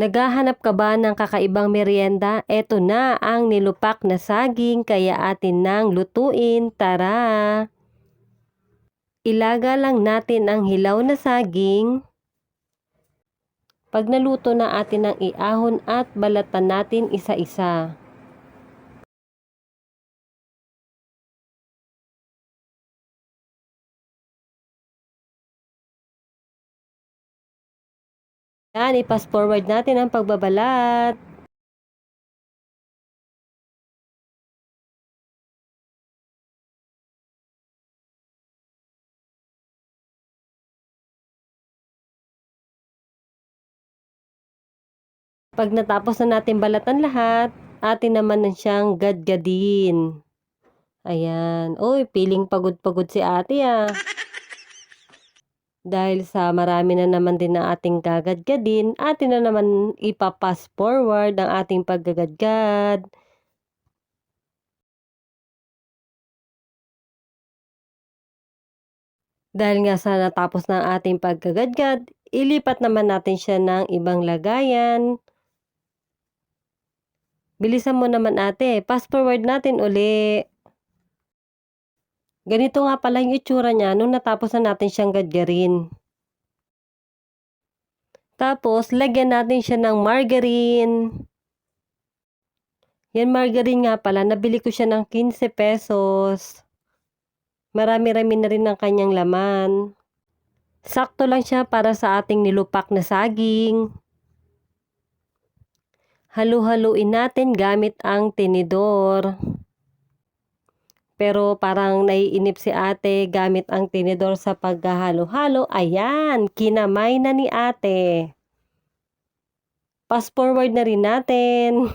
Naghahanap ka ba ng kakaibang merienda? Eto na ang nilupak na saging kaya atin nang lutuin. Tara! Ilaga lang natin ang hilaw na saging. Pag naluto na atin ang iahon at balatan natin isa-isa. Yan, i-pass forward natin ang pagbabalat. Pag natapos na natin balatan lahat, atin naman na siyang gadgadin. Ayan. Uy, piling pagod-pagod si ate ah. Dahil sa marami na naman din na ating gagadgadin, atin na naman ipapass forward ang ating paggagadgad. Dahil nga sa natapos na ang ating paggagadgad, ilipat naman natin siya ng ibang lagayan. Bilisan mo naman ate, pass forward natin uli. Ganito nga pala yung itsura niya nung natapos na natin siyang gadgarin. Tapos, lagyan natin siya ng margarine. Yan margarine nga pala, nabili ko siya ng 15 pesos. Marami-rami na rin ang kanyang laman. Sakto lang siya para sa ating nilupak na saging. Halu-haluin natin gamit ang tinidor. Pero parang naiinip si ate gamit ang tinidor sa paghahalo-halo. Ayan, kinamay na ni ate. Pass forward na rin natin.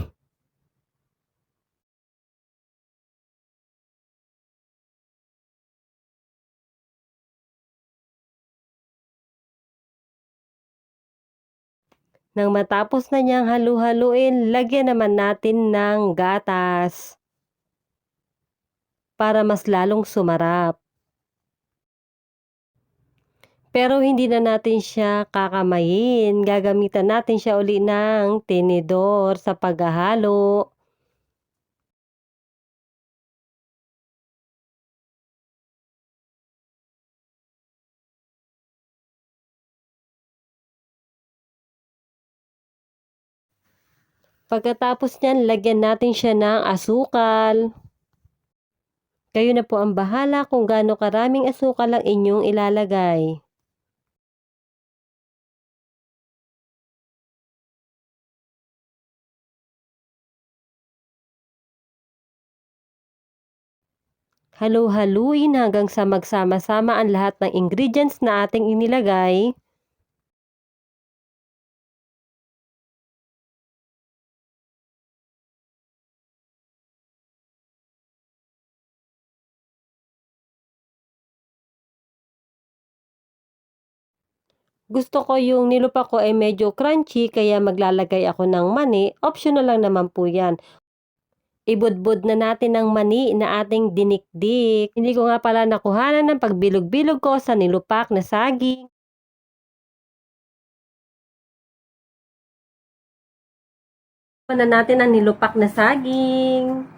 Nang matapos na niyang halu-haluin, lagyan naman natin ng gatas para mas lalong sumarap. Pero hindi na natin siya kakamayin. Gagamitan natin siya uli ng tinidor sa paghahalo. Pagkatapos niyan, lagyan natin siya ng asukal. Kayo na po ang bahala kung gaano karaming asukal ang inyong ilalagay. Halu-haluin hanggang sa magsama-sama ang lahat ng ingredients na ating inilagay. Gusto ko yung nilupa ko ay medyo crunchy kaya maglalagay ako ng mani. Optional lang naman po yan. Ibudbud na natin ng mani na ating dinikdik. Hindi ko nga pala nakuhanan ng pagbilog-bilog ko sa nilupak na saging. na natin ang nilupak na saging.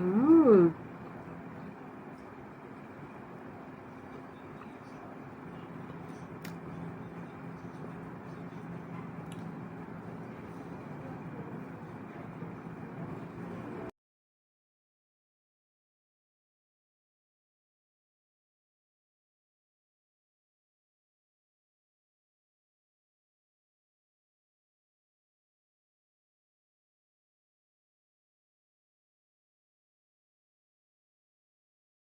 Mm.